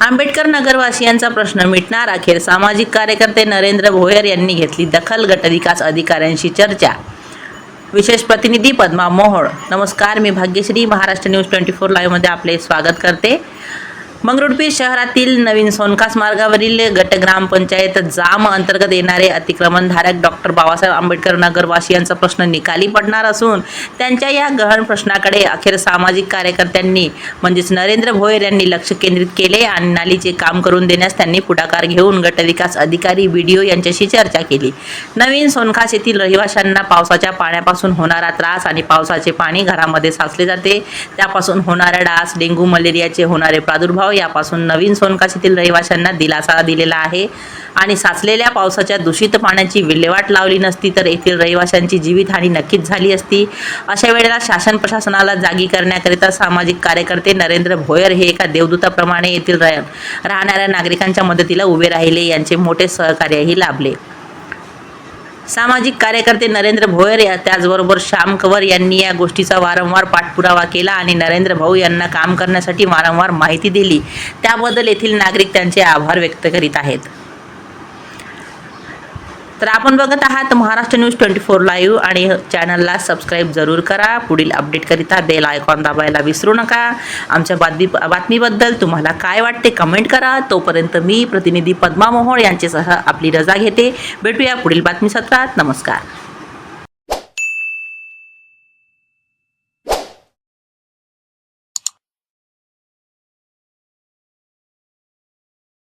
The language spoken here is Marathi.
आंबेडकर नगरवासियांचा प्रश्न मिटणार अखेर. सामाजिक कार्यकर्ते नरेंद्र भोयर यांनी घेतली दखल गटविकास अधिकाऱ्यांशी चर्चा. विशेष प्रतिनिधी पद्मा मोहोळ. नमस्कार मी Bhagyashree. Maharashtra news twenty four लाईव्हमध्ये आपले स्वागत करते. मंगरुळपीर शहरातील नवीन सोनकास मार्गावरील गट ग्रामपंचायत जाम अंतर्गत येणारे अतिक्रमणधारक डॉक्टर बाबासाहेब आंबेडकर नगरवासियांचा प्रश्न निकाली पडणार असून त्यांच्या या गहन प्रश्नाकडे अखेर सामाजिक कार्यकर्त्यांनी म्हणजेच नरेंद्र भोयर यांनी लक्ष केंद्रित केले आणि नालीचे काम करून देण्यास त्यांनी पुढाकार घेऊन गटविकास अधिकारी बीडीओ यांच्याशी चर्चा केली. नवीन सोनखास येथील रहिवाशांना पावसाच्या पाण्यापासून होणारा त्रास आणि पावसाचे पाणी घरामध्ये साचले जाते. त्यापासून होणारा डास डेंग्यू मलेरियाचे होणारे प्रादुर्भाव यापासून नवीन सोनकाशीतील रहिवाशांना दिलासा दिलेला आहे. आणि साचलेल्या पावसाच्या दूषित पाण्याची विल्हेवाट लावली नसती तर येथील रहिवाशांची जीवितहानी नक्कीच झाली असती. अशा वेळेला शासन प्रशासनाला जागी करण्याकरिता सामाजिक कार्यकर्ते नरेंद्र भोयर हे एका देवदूताप्रमाणे येथील राहणाऱ्या नागरिकांच्या मदतीला उभे राहिले. यांचे मोठे सहकार्यही लाभले. सामाजिक कार्यकर्ते नरेंद्र भोयर या त्याचबरोबर श्याम कंवर यांनी या गोष्टीचा वारंवार पाठपुरावा केला आणि नरेंद्र भाऊ यांना काम करण्यासाठी वारंवार माहिती दिली. त्याबद्दल येथील नागरिक त्यांचे आभार व्यक्त करीत आहेत. तर आपण बघत आहात Maharashtra news twenty four live आणि चॅनलला सबस्क्राईब जरूर करा. पुढील अपडेटकरिता बेल आयकॉन दाबायला विसरू नका. आमच्या बातमी बातमीबद्दल तुम्हाला काय वाटते कमेंट करा. तोपर्यंत मी प्रतिनिधी पद्मा मोहोळ यांच्यासह आपली रजा घेते. भेटूया पुढील बातमी सत्रात नमस्कार.